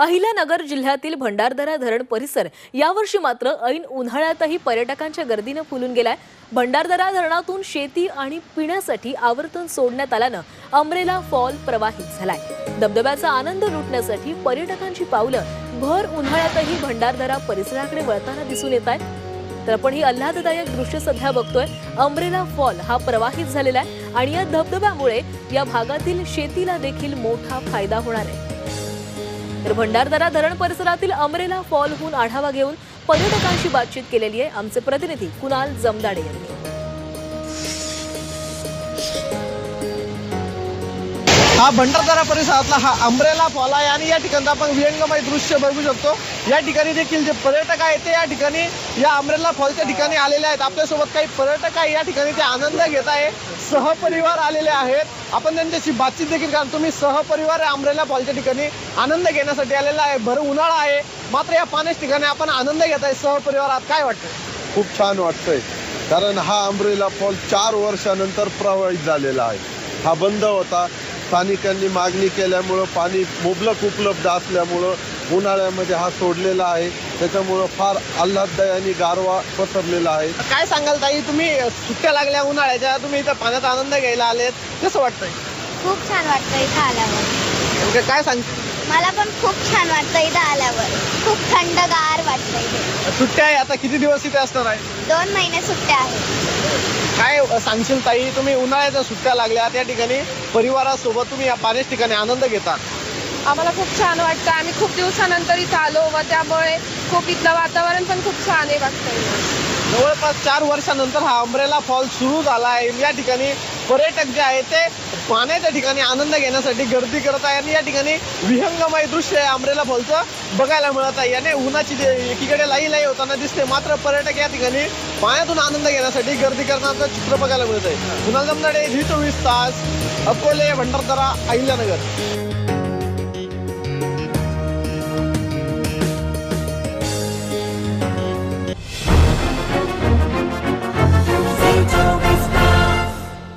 अहिल्यानगर जिल्ह्यातील भंडारदरा धरण परिसर यावर्षी मात्र ऐन उन्हाळ्यातही पर्यटकांच्या गर्दीनं फुलून गेलाय. भंडारदरा धरणातून शेती आणि पिण्यासाठी आवर्तन सोडण्यात आल्यानं अमरेला फॉल प्रवाहित झालाय. धबधब्याचा आनंद लुटण्यासाठी पर्यटकांची पावलं भर उन्हाळ्यातही भंडारदरा परिसराकडे वळताना दिसून येत आहेत. तर आपण ही आल्हाददायक दृश्य सध्या बघतोय. अमरेला फॉल हा प्रवाहित झालेला आहे आणि या धबधब्यामुळे या भागातील शेतीला देखील मोठा फायदा होणार आहे. तर भंडारदरा धरण परिसरातील अमरेला फॉलहून आढावा घेऊन पर्यटकांशी बातचीत केलेली आहे. आमचे प्रतिनिधी कुणाल जमदाडे यांनी. हा भंडारदारा परिसरातला हा अंब्रेला फॉल आहे आणि या ठिकाणी आपण विहंगमय दृश्य बघू शकतो. या ठिकाणी देखील जे पर्यटक आहेत ते या ठिकाणी या अंब्रेला फॉलच्या ठिकाणी आलेले आहेत. आपल्यासोबत काही पर्यटक आहे या ठिकाणी ते आनंद घेत आहे. सहपरिवार आलेले आहेत. आपण त्यांच्याशी बातचीत देखील कारण तुम्ही सहपरिवार या अंब्रेला फॉलच्या ठिकाणी आनंद घेण्यासाठी आलेला आहे. भर उन्हाळा आहे. मात्र या पाण्याच्या ठिकाणी आपण आनंद घेत आहे. सहपरिवारात काय वाटतं खूप छान वाटतंय. कारण हा अंब्रेला फॉल चार वर्षानंतर प्रवाहित झालेला आहे. हा बंद होता. स्थानिकांनी मागणी केल्यामुळं पाणी मुबलक उपलब्ध असल्यामुळं उन्हाळ्यामध्ये हा सोडलेला आहे. त्याच्यामुळं फार आल्हाददायी आणि गारवा पसरलेला आहे. काय सांगाल ताई? तुम्ही सुट्ट्या लागल्या उन्हाळ्याच्या तुम्ही इथं पाण्याचा आनंद घ्यायला आलेत. कसं वाटतंय? खूप छान वाटतं इथं आल्यावर. काय सांग मला पण खूप छान वाटतं इथं आल्यावर खूप थंडगार वाटतं इथे सुट्ट्या आहे आता किती दिवस इथे असणार आहे? दोन महिने सुट्ट्या आहेत. काय सांगशील ताई तुम्ही उन्हाळ्याच्या सुट्ट्या लागल्या त्या ठिकाणी परिवारासोबत तुम्ही या पाण्याच्या ठिकाणी आनंद घेता आम्हाला खूप छान वाटतं. आम्ही खूप दिवसानंतर इथं आलो व त्यामुळे खूप इथलं वातावरण पण खूप छान आहे वाटतं जवळपास चार वर्षानंतर हा अंब्रेला फॉल सुरू झाला आहे. या ठिकाणी पर्यटक जे आहेत ते पाण्याच्या ठिकाणी आनंद घेण्यासाठी गर्दी करत आहे आणि या ठिकाणी विहंगमय दृश्य आहे अमरेला फॉलचं बघायला मिळत आहे. याने उन्हाची एकीकडे लाई लाई होताना दिसते. मात्र पर्यटक या ठिकाणी पाण्यातून आनंद घेण्यासाठी गर्दी करण्याचं चित्र बघायला मिळत आहे कुणाल जमनाडे झी चोवीस तास अकोले भंडारदरा अहिल्यानगर.